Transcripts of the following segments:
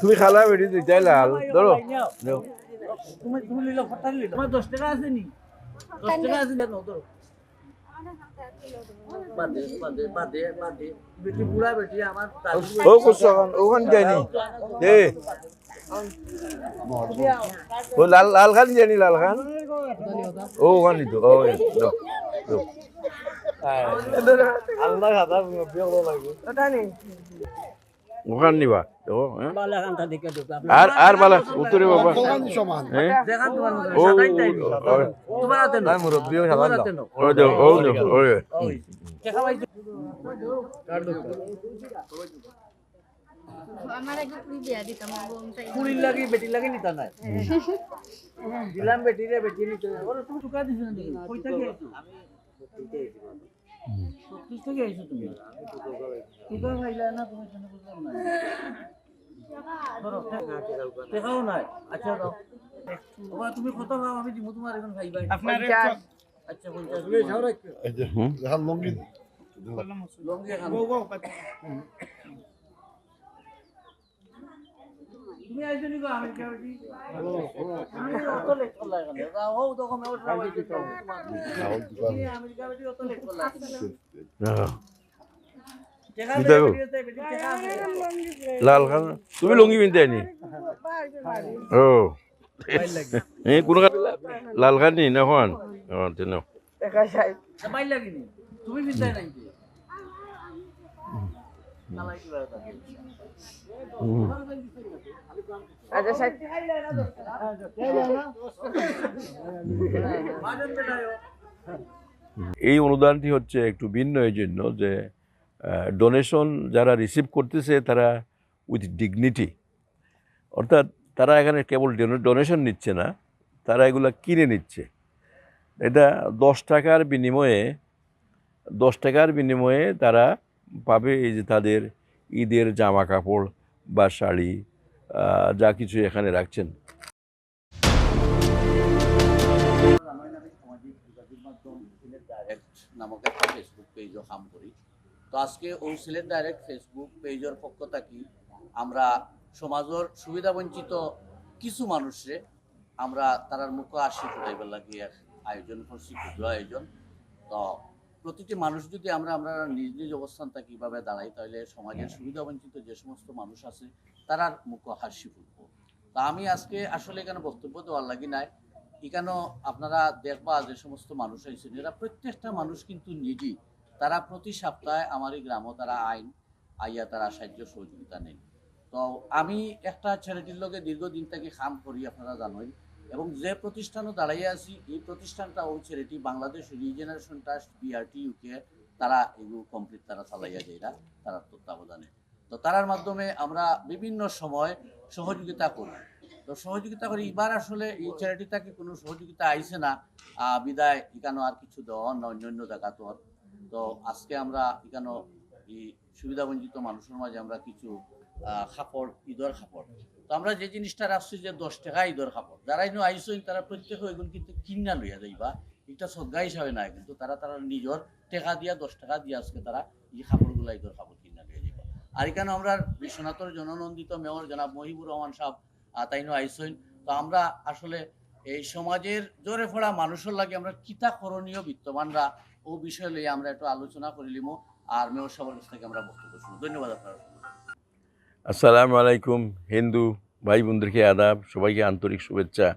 তুমি খালা বেটি দুইটাই লাল। ধরো। তুমি তুমি লিলো ফটা লিলো তোমার দশ টাকা আছে নি? দশ টাকা আছে না? ধরো ও কুসখান ওখান যায়নি দে। ও লাল লাল খান জানি লাল খান? ও ওখান ও। আল্লাহ খাতা বিয়ে লাগবে ওখান নিবা ও হ্যাঁ? আর আর বালা উত্তরে বাবা হ্যাঁ তোমার ও ও তোমার হাতে হাতে নাও ও দাও ও দাও ও দো আমার আগে পুরি বিয়া দিতাম বোন চাই কুড়ির লাগি বেটি লাগি নিতা নাই দিলাম বেটি রে বেটি নিতে ওরে তুমি টুকা দিছ না দেখি কই থেকে ছত্রিশ থেকে আইছো তুমি। টুকা খাইলা না তুমি শুনে বুঝলাম না। দেখাও নাই। আচ্ছা দাও। বাবা তুমি কত খাও? আমি দিব তোমার এখন খাইবাই আচ্ছা পঞ্চাশ। হুম। লঙ্গি খান তুমি আইছো নি গো আমি কেউটি আমি অত লেট করলা এখানে রাও তখন আমি ওটা আইছি তুমি আমেরিকা বেটি অত লেট করলা হ্যাঁ। কি লাল খান তুমি লুঙ্গি পিনতে নি ও এই কোন লাল খান নি না খান ও তেন সবাই লাগিনি তুমি নাই কি নালাই এই অনুদানটি হচ্ছে একটু ভিন্ন এই জন্য যে ডোনেশন যারা রিসিভ করতেছে তারা উইথ ডিগনিটি অর্থাৎ তারা এখানে কেবল ডোনেশন নিচ্ছে না, তারা এগুলা কিনে নিচ্ছে। এটা দশ টাকার বিনিময়ে, দশ টাকার বিনিময়ে তারা পাবে এই যে তাদের ঈদের জামা কাপড় বা শাড়ি যা কিছু এখানে রাখছেন। নামক একটা ফেসবুক পেজও করি। তো আজকে ও সিলেট ডাইরেক্ট ফেসবুক পেজের পক্ষ আমরা সমাজের সুবিধা বঞ্চিত কিছু মানুষে আমরা তারার মুখ আসি ফুটাইবার লাগি আয়োজন করছি, ক্ষুদ্র আয়োজন। তো প্রতিটি মানুষ যদি আমরা আমরা নিজ নিজ অবস্থান থাকি কীভাবে দাঁড়াই তাহলে সমাজের সুবিধা বঞ্চিত যে সমস্ত মানুষ আছে তারার মুখ হাসি ফুটবো তা আমি আজকে আসলে এখানে বক্তব্য দেওয়ার লাগি নাই। এখানেও আপনারা দেখবা যে সমস্ত মানুষ আইছেন এরা প্রত্যেকটা মানুষ কিন্তু নিজেই। তারা প্রতি সপ্তাহে আমার এই গ্রামও তারা আইন আইয়া তারা সাহায্য সহযোগিতা নেই তো আমি একটা ছেলেটির লগে দীর্ঘদিন থেকে কাম করি আপনারা জানেন এবং যে প্রতিষ্ঠানও দাঁড়াইয়া আছি, এই প্রতিষ্ঠানটা ওই ছেলেটি Bangladesh regeneration trust BRT UK তারা এগুলো কমপ্লিট তারা চালাইয়া যাইরা তারা তত্ত্বাবধানে। তো তারার মাধ্যমে আমরা বিভিন্ন সময় সহযোগিতা করি। তো সহযোগিতা করি, এবার আসলে এই চ্যারিটিটাকে কোনো সহযোগিতা আইছে না বিদায় এখানে আর কিছু দেওয়া না অন্য অন্য তো তো আজকে আমরা এখানে এই সুবিধাবঞ্চিত মানুষের মাঝে আমরা কিছু খাপড় ঈদের কাপড় তো আমরা যে জিনিসটা রাখছি যে দশ টাকা ঈদের কাপড় যারা ইনো আইসইন তারা প্রত্যেকে এগুলো কিন্তু কিনা লইয়া যাইবা। এটা সজ্ঞা হিসাবে নাই, কিন্তু তারা তারা নিজের টাকা দিয়া, দশ টাকা দিয়ে আজকে তারা এই কাপড়গুলা ঈদের কাপড় কিনা লইয়া যাইবা। আর এখানে আমরা বিশ্বনাথর জননন্দিত মেয়র জনাব মহিবুর রহমান সাহেব তাইনো আইসইন। তো আমরা আসলে এই সমাজের জোরে ফোড়া মানুষের লাগে আমরা কিতা করণীয় বিত্তমানরা ও বিষয় লইয়া আমরা একটু আলোচনা করিলিমো। আর মেয়র সবার কাছ থেকে আমরা বক্তব্য শুনব। ধন্যবাদ আপনারা আসসালামু আলাইকুম, হিন্দু ভাই বোনদেরকে আদাব, সবাইকে আন্তরিক শুভেচ্ছা।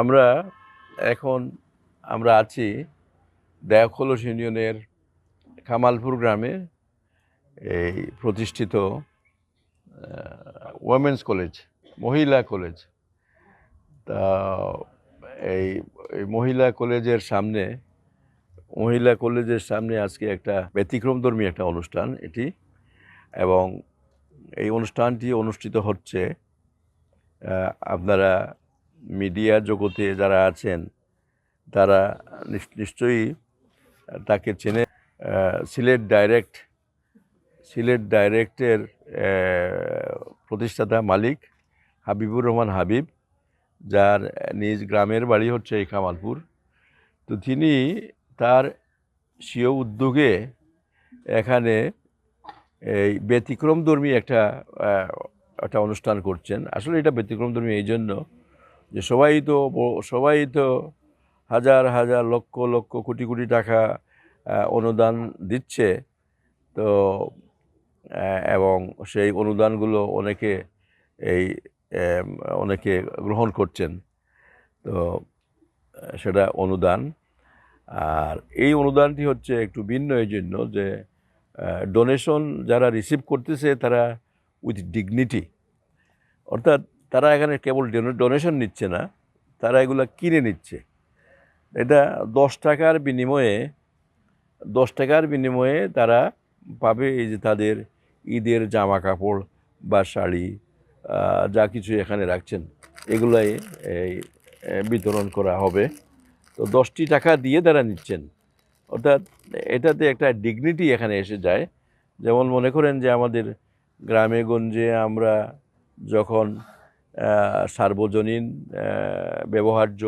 আমরা এখন, আমরা আছি দেয়াখলস ইউনিয়নের কামালপুর গ্রামে, এই প্রতিষ্ঠিত ওমেন্স কলেজ মহিলা কলেজ তা, এই মহিলা কলেজের সামনে, মহিলা কলেজের সামনে আজকে একটা ব্যতিক্রমধর্মী একটা অনুষ্ঠান এটি। এবং এই অনুষ্ঠানটি অনুষ্ঠিত হচ্ছে আপনারা মিডিয়া জগতে যারা আছেন, তারা নিশ- নিশ্চয়ই তাকে চেনে সিলেট ডাইরেক্ট, সিলেট ডাইরেক্টের প্রতিষ্ঠাতা মালিক হাবিবুর রহমান হাবিব, যার নিজ গ্রামের বাড়ি হচ্ছে এই কামালপুর। তো তিনি তার স্বীয় উদ্যোগে এখানে এই ব্যতিক্রমধর্মী একটা একটা অনুষ্ঠান করছেন। আসলে এটা ব্যতিক্রমধর্মী এই জন্য যে সবাই তো সবাই তো হাজার হাজার, লক্ষ লক্ষ, কোটি কোটি টাকা অনুদান দিচ্ছে। তো এবং সেই অনুদানগুলো অনেকে এই অনেকে গ্রহণ করছেন। তো, সেটা অনুদান। আর এই অনুদানটি হচ্ছে একটু ভিন্ন এই জন্য যে ডোনেশন যারা রিসিভ করতেছে তারা উইথ ডিগনিটি অর্থাৎ তারা এখানে কেবল ডোনেশন নিচ্ছে না, তারা এগুলা কিনে নিচ্ছে। এটা দশ টাকার বিনিময়ে, দশ টাকার বিনিময়ে তারা পাবে এই যে তাদের ঈদের জামা কাপড় বা শাড়ি যা কিছু এখানে রাখছেন, এগুলাই এই বিতরণ করা হবে। তো দশটি টাকা দিয়ে তারা নিচ্ছেন। অর্থাৎ এটাতে একটা ডিগনিটি এখানে এসে যায়। যেমন মনে করেন যে আমাদের গ্রামে গঞ্জে আমরা যখন সার্বজনীন ব্যবহার্য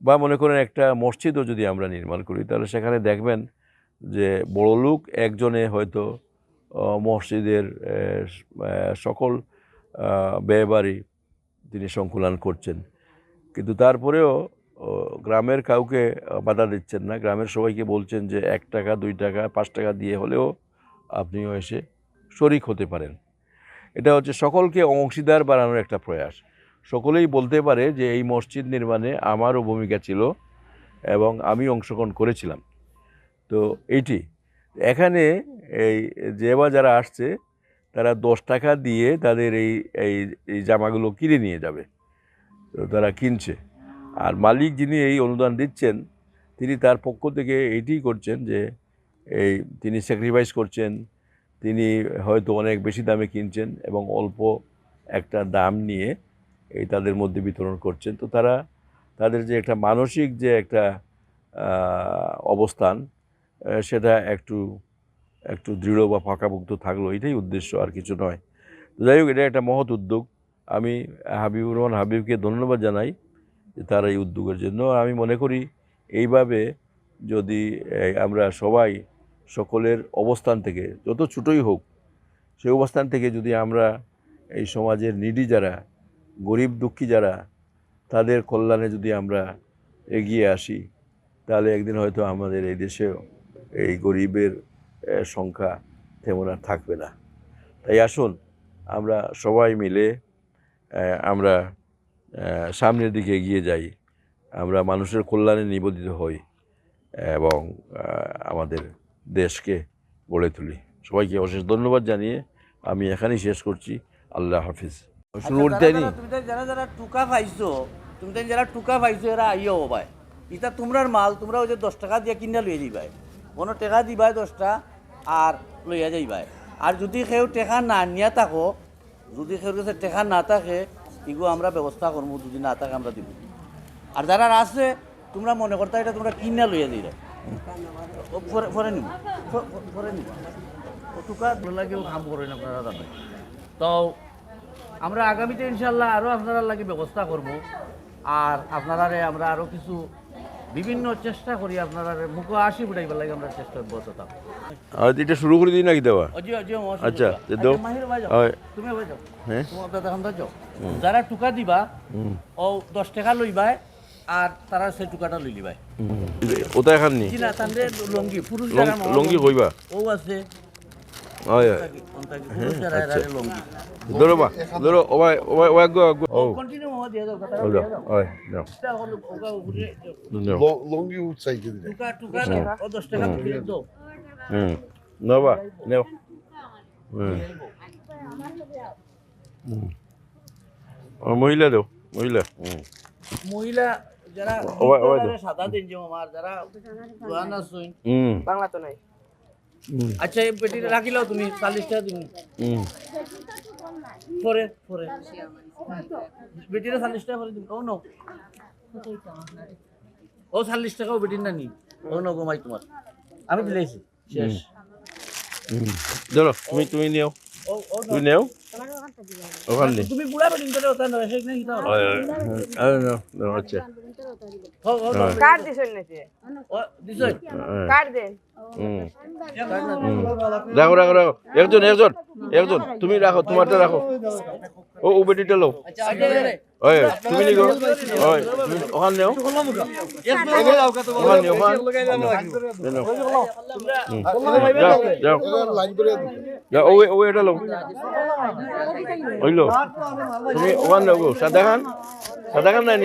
বা মনে করেন একটা মসজিদও যদি আমরা নির্মাণ করি, তাহলে সেখানে দেখবেন যে বড় লোক একজনে হয়তো মসজিদের সকল ব্যয়বাড়ি তিনি সংকুলন করছেন। কিন্তু তারপরেও গ্রামের কাউকে বাধা দিচ্ছেন না। গ্রামের সবাইকে বলছেন যে, এক টাকা, দুই টাকা, পাঁচ টাকা দিয়ে হলেও আপনিও এসে শরিক হতে পারেন। এটা হচ্ছে সকলকে অংশীদার বানানোর একটা প্রয়াস। সকলেই বলতে পারে যে, এই মসজিদ নির্মাণে আমারও ভূমিকা ছিল এবং আমি অংশগ্রহণ করেছিলাম। তো এইটি, এখানে এই যে বা যারা আসছে, তারা দশ টাকা দিয়ে তাদের এই এই জামাগুলো কিনে নিয়ে যাবে। তো তারা কিনছে। আর মালিক যিনি এই অনুদান দিচ্ছেন, তিনি তার পক্ষ থেকে এইটি করছেন যে, এই তিনি স্যাক্রিফাইস করছেন, তিনি হয়তো অনেক বেশি দামে কিনছেন এবং অল্প একটা দাম নিয়ে এই তাদের মধ্যে বিতরণ করছেন। তো তারা, তাদের যে একটা মানসিক যে একটা অবস্থান সেটা একটু একটু দৃঢ় বা ফাঁকাভুক্ত থাকল, এটাই উদ্দেশ্য আর কিছু নয়। যাই হোক, এটা একটা মহৎ উদ্যোগ। আমি হাবিবুর রহমান হাবিবকে ধন্যবাদ জানাই। তার এই উদ্যোগের জন্য। আমি মনে করি এইভাবে যদি আমরা সবাই সকলের অবস্থান থেকে, যত ছোটোই হোক, সেই অবস্থান থেকে যদি আমরা এই সমাজের নিডি যারা, গরিব দুঃখী যারা, তাদের কল্যাণে যদি আমরা এগিয়ে আসি, তাহলে একদিন হয়তো আমাদের এই দেশেও এই গরিবের সংখ্যা তেমন আর থাকবে না। তাই আসুন, আমরা সবাই মিলে আমরা সামনের দিকে এগিয়ে যাই আমরা মানুষের কল্যাণে নিবেদিত হই এবং আমাদের দেশকে গড়ে তুলি। সবাইকে অশেষ ধন্যবাদ জানিয়ে আমি এখানেই শেষ করছি। আল্লাহ হাফিজ। আচ্ছা, যারা যারা- তুমি যারা টুকা পাইছো তুমি তো যারা টুকা পাইছো এরা আইও ভাই এটা তোমরার মাল তোমরা ওই যে দশ টাকা দিয়ে কিনা লইয়া দিবাই কোনো টাকা দিবাই দশটা আর লইয়া যাইবাই। আর যদি কেউ টেকা না নিয়া থাকো যদি কাছে টেকা না থাকে এগুলো আমরা ব্যবস্থা করব যদি না থাকে আমরা দিব। আর যারা আছে তোমরা মনে করতে এটা তোমরা কিনা লইয়া দিলে ও পরে পরে নিব পরে নিব ও টুকা লাগেও কাম করেন আপনারা তো আমরা আগামীতে ইনশাল্লাহ আরও আপনারা লাগে ব্যবস্থা করব আর আপনারা আমরা আরও কিছু বিভিন্ন চেষ্টা করি আপনারা মুখে আসি বুটাইবার লাগে আমরা চেষ্টা করব তো এটা শুরু করে দিই নাকি দেওয়া? আচ্ছা। হয়। তুমি তোমার দাদা যারা টুকা দিবা ও দশ টাকা লইবাই আর তারা সেই টুকাটা লই লিবাই। ওটা এখন নি? জি না তাদের লঙ্গি পুরুষ যারা লঙ্গি কইবা? ও আছে। হয় এরা লঙ্গি। মহিলা দাও মহিলা। মহিলা যারা ওই- ওই যারা সাদা দিন যে আমার যারা দোয়ান আসুন বাংলা তো নাই। আচ্ছা এই পেটি রাখিলাও তুমি চাল্লিশ টাকা দিন হুম। পরে পরে। বেটিরা চাল্লিশ টাকা করে দিন ও নো ও চাল্লিশ টাকাও বেটির না নি ও নো তোমার। আমি দিলেছি শেষ। ধরো তুমি তুমি নিও। ও ও তুমি নেও। ওখান তুমি বুড়া বেটিং করে ওটা আচ্ছা হো হো কার দিছেন নাকি? ও দিছই কার দেন হুম। রাখো রাখো রাখো একজন একজন একজন। তুমি রাখো তোমারটা রাখো। ও ও বেটিটা ওই তুমি নিগো ওই তুমি ওখান নেও। ওখান নেও। যাও যাও। যাও ও ও এটা লো তুমি ওখান নেও গো। সাদা খান সাদা খান নাই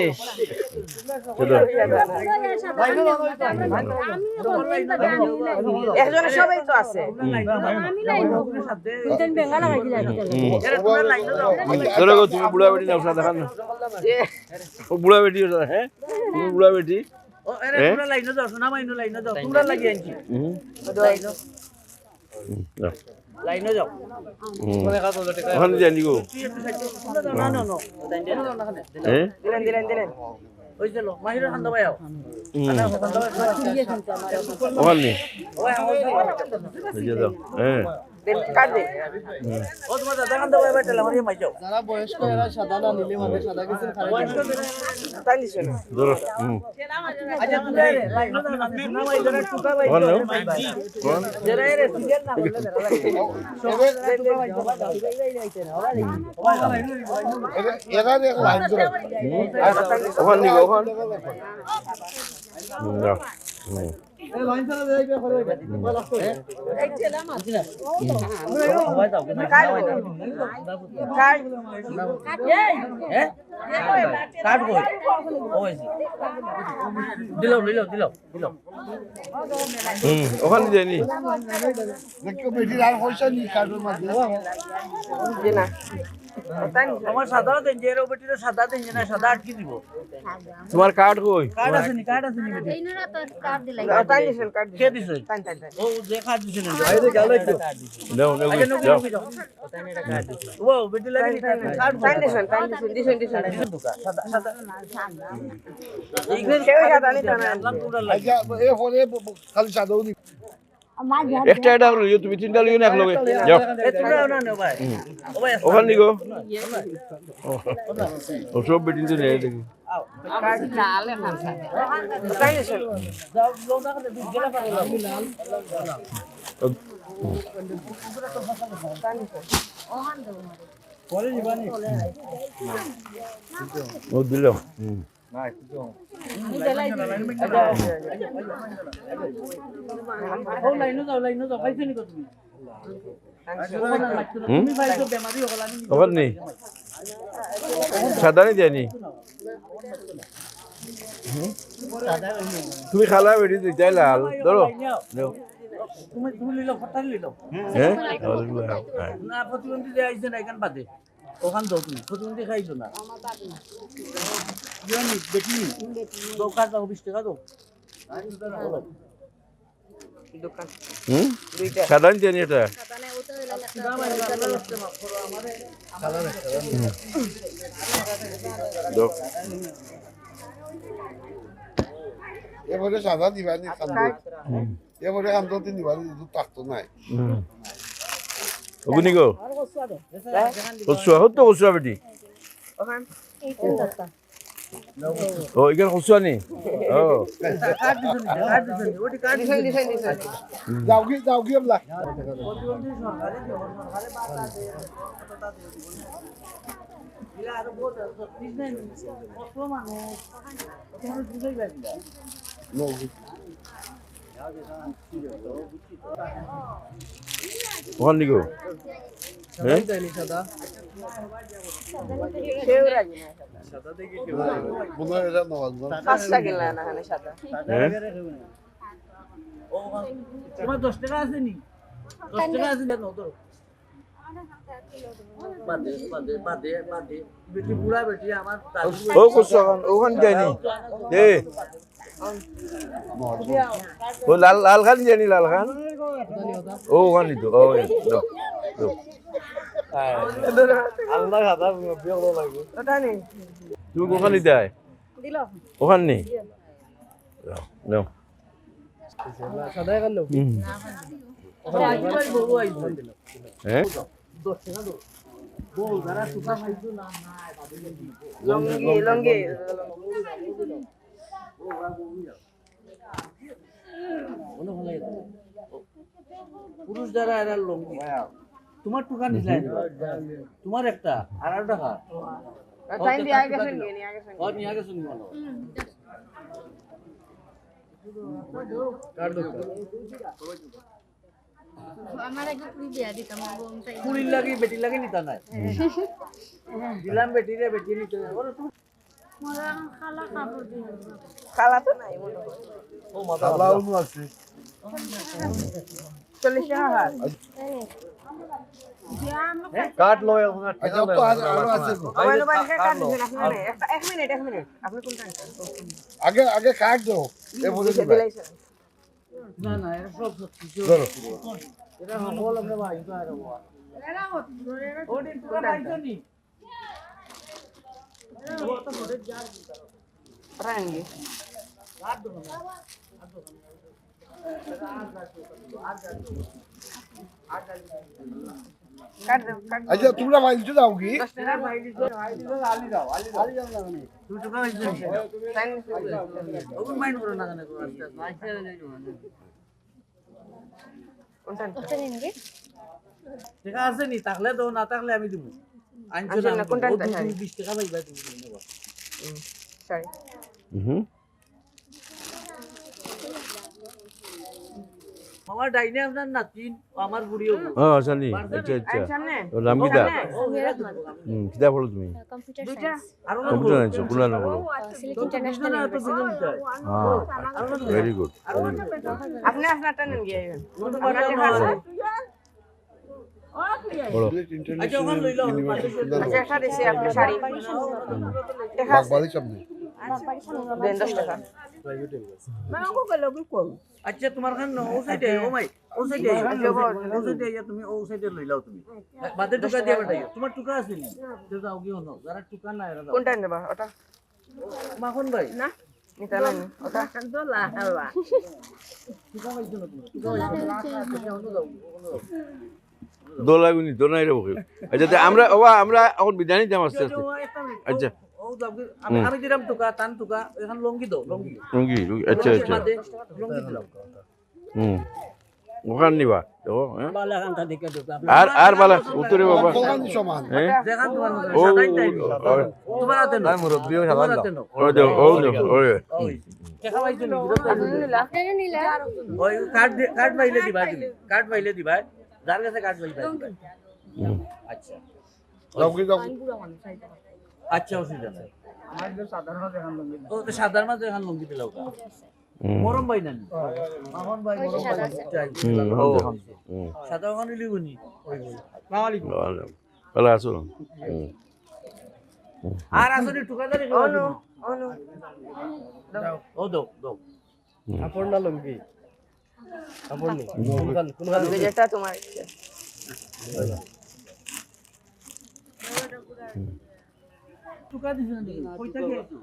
একজনের সবাই তো আছে। তুমি বুড়া বেটি নাও সাদা খান না বুড়া বেটি ওটা, হ্যাঁ তুমি বুড়া বেটি? ওখানে জানি গো। না না না হ্যাঁ। ওখানে হ্যাঁ যারা বয়স্ক এরা সাদা না নিলে মানে সাদা কিছু আচ্ছা তুমি লাইনে দাও না? সোনা মাই ধরে টুকা বাই ওখানে নাও কোন জরা এরে সিজন না বললে ধরা ওখান নিগো কাট কই ওই দিলো দিলো দিলো দিলো হুম ওখানে যাইনি জি না তাই দিছেন আমার সাদা দেন যে রোবটির সাদা দেন না সাদা আটকে দিব? তোমার কার্ড কই? কার্ড আছে নি কার্ড আছে নি বেটি। এইনারা তো কার দিলাই তাই দিছেন। কার কে দিছেন তাই তাই ও যে কার্ড দিছে না দাও দাও আচ্ছা নকু যাও ও বেটি লাগি কার্ড তাই দিছেন তাই দিছেন দিছেন দিছেন। একটা এটা হলো তুমি তিনটা লিও না এক যাও। এ তোমরা না নে ভাই ও ওখানে সব বেটিন তো নেই দেখি। তাই ও দিল। ওখানে নেই সাদা নেই দেয়নি হুম? তুমি খালা বেটি দুইটাই লাল। ধরো নাও। তুমি তুমি লিলো ফটাল লিলো হ্যাঁ? নাও। হ্যাঁ। না প্রতিবন্ধী যে আইছে না এখান বাদে। ওখান দাও তুমি প্রতিবন্ধী খাইছো না। জানি দেখি দোকান দাও বিশ টাকা দাও। এটা। এবারে সাদা দিবানি কান্দ এবারে কান্দ তিন দিবানি দুধ থাকতো নাই। ওগুনি গো। কচুয়া হতো কচুয়া বেটি ওখান ও এখানে কচুয়া নেই ও। যাও কি যাও কি আমলা। প্রতিবন্ধী ওখানে হ্যাঁ? মনে হয় দশ টাকা আছে নি? দশ টাকা আছে ওখানে যায়নি। ও লাল লাল খান জানি লাল খান? ও ওখানে তো ও এই, দাও, দাও। তুমি ওখানে দেয়? দিল। নেই হ্যাঁ? লঙ্গি লঙ্গি। পুরুষ যারা এরা লঙ্গি তোমার টুকা নিলাই তোমার একটা আর আর টাকা টাইম দিয়ে আগে গিয়ে নিয়ে বলো আমার আগে পুরি দিয়া দিতাম কুড়ির লাগি বেটি লাগি নিতা নাই। দিলাম বেটি রে বেটি নিতে। ওরে খালা তো নাই মনে হয়। আছে। চল্লিশ টাকা কাট আচ্ছা আগে আগে কাট দাও। এরপরে দিবা। দিলাইছেন না না এটা সব সত্যি এটা সকল আমরা ভাই তো আর নি? দাও। আচ্ছা তোমরা মাইলছো দাও কি টাকা আছে নি থাকলে দাও না থাকলে আমি দিব আনছো আনছেন না না, কোনটা ও নিতে টাকা পাইবা তুমি নেবা সরি হুম আমার ডাইনে আপনার নাতিন আমার বুড়িও ও জানি। আচ্ছা আচ্ছা। সামনে? ওর নাম কিতা ও হেরা হুম কিতা বলো তুমি? কম্পিউটার দুইটা? আর কম্পিউটার আনছো কোনটা না বলো। ইন্টারন্যাশনাল তো বিজন চাই হ্যাঁ ভেরি গুড আপনি আপনারটা নেন গিয়ে। আচ্ছা আচ্ছা টাকা টাকা আচ্ছা তোমার খান ও সাইডে ও মাই ও সাইডে ও সাইডে ইয়া তুমি ও সাইডে লইলাও তুমি বাদে টুকা দিয়া বেটাই তোমার টুকা আছে নি তো যাও গিয়ে হনো যারা টুকা নাই কোনটা নেবা ওটা মাখন ভাই না নিতে না ওটা টুকা পাইছো না তুমি টুকা পাইছো হনো যাও হনো যাও দোলাগুনি দোনাই রে বকে। আচ্ছা তে আমরা ওবা আমরা এখন বিদায় নিতাম আস্তে আস্তে আচ্ছা। আমি আমি দিলাম টুকা টান টুকা এখন লঙ্গি দাও লঙ্গি লুঙ্গি আচ্ছা আচ্ছা। লঙ্গি দিলাম। হুম। ওখান নিবা হ্যাঁ? আর আর বালা উত্তরে বাবা। হ্যাঁ। ও তোমার হাতে নো মুরব্বি ও ও কার্ড কার্ড পাইলে কার্ড পাইলে দিবা। যার কাছে কার্ড পাইবা দিবা। হুম। আচ্ছা। দাও আচ্ছা অসুবিধা নাই। ও তো সাধারণ মাঝে এখন লঙ্গি দিলাও। মরম ভাই নানি মাখন ভাই মরম ভাই। সাদা ওখানে লিগুনি ভালো ভালো আছো আর আসলে টুকাদারি ও নো ও নো ও দাও না লুঙ্গি কাপড় নি কোনখান কোনখান যেটা তোমার ইচ্ছে টুকা দিছ না কই থেকে আইছো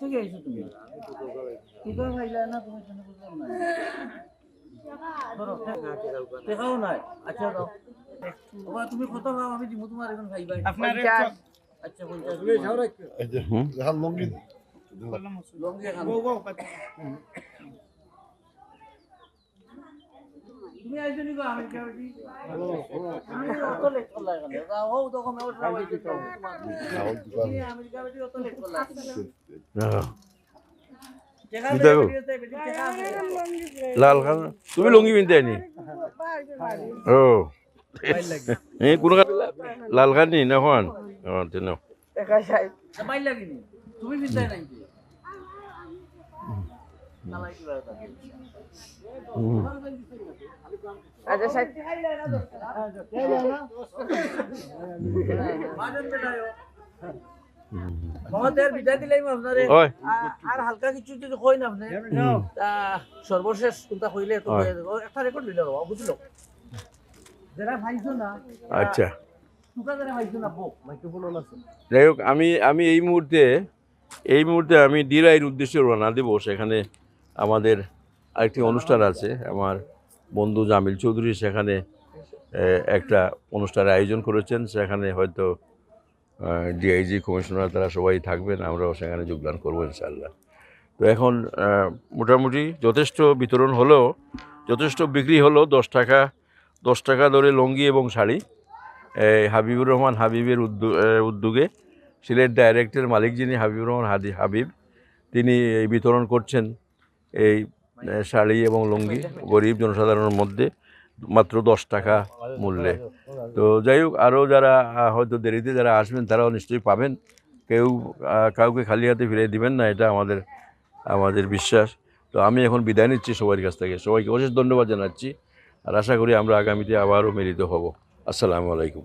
থেকে আইছো তুমি টুকা খাইলা না তুমি শুনে বুঝলাম না দেখাও নাই আচ্ছা দাও বাবা তুমি কত খাও আমি দিমু তোমার এখন খাইবা পঞ্চাশ আচ্ছা আচ্ছা লঙ্গি তুমি যাও হ্যাঁ। লাল খান তুমি লুঙ্গি পিনতে নি ও এই কোন লাল খান নি না ও তেন তুমি বিদায় নাই কি নালাই কি বাতা আচ্ছা ষাট মাজন বেটায়ো মহতের বিদায় দিলাই আপনারে ওই আ- আর হালকা কিছু যদি কই না আপনি সর্বশেষ কোনটা কইলে তো একটা রেকর্ড দিল বুঝলো? যারা ভাইছো না আচ্ছা। যাই হোক আমি আমি এই মুহূর্তে এই মুহূর্তে আমি ডিরাইয়ের উদ্দেশ্যে রওনা দেব সেখানে। আমাদের আরেকটি অনুষ্ঠান আছে। আমার বন্ধু জামিল চৌধুরী সেখানে একটা অনুষ্ঠানের আয়োজন করেছেন। সেখানে হয়তো ডিআইজি কমিশনার তারা সবাই থাকবেন, আমরাও সেখানে যোগদান করব ইনশাল্লাহ তো এখন মোটামুটি যথেষ্ট বিতরণ হলেও, যথেষ্ট বিক্রি হলো দশ টাকা দশ টাকা ধরে লঙ্গি এবং শাড়ি হাবিবুর রহমান হাবিবের উদ্যোগ উদ্যোগে সিলেট ডাইরেক্টের মালিক যিনি হাবিবুর রহমান হাদি, হাবিব, তিনি এই বিতরণ করছেন। এই শাড়ি এবং লুঙ্গি গরিব জনসাধারণের মধ্যে মাত্র দশ টাকা মূল্যে। তো যাই হোক আরও যারা হয়তো দেরিতে যারা আসবেন তারাও নিশ্চয়ই পাবেন। কেউ কাউকে খালি হাতে ফিরে দিবেন না এটা আমাদের আমাদের বিশ্বাস। তো আমি এখন বিদায় নিচ্ছি সবার কাছ থেকে। সবাইকে অশেষ ধন্যবাদ জানাচ্ছি। আর আশা করি আমরা আগামীতে আবারও মিলিত হব। আসসালামু আলাইকুম।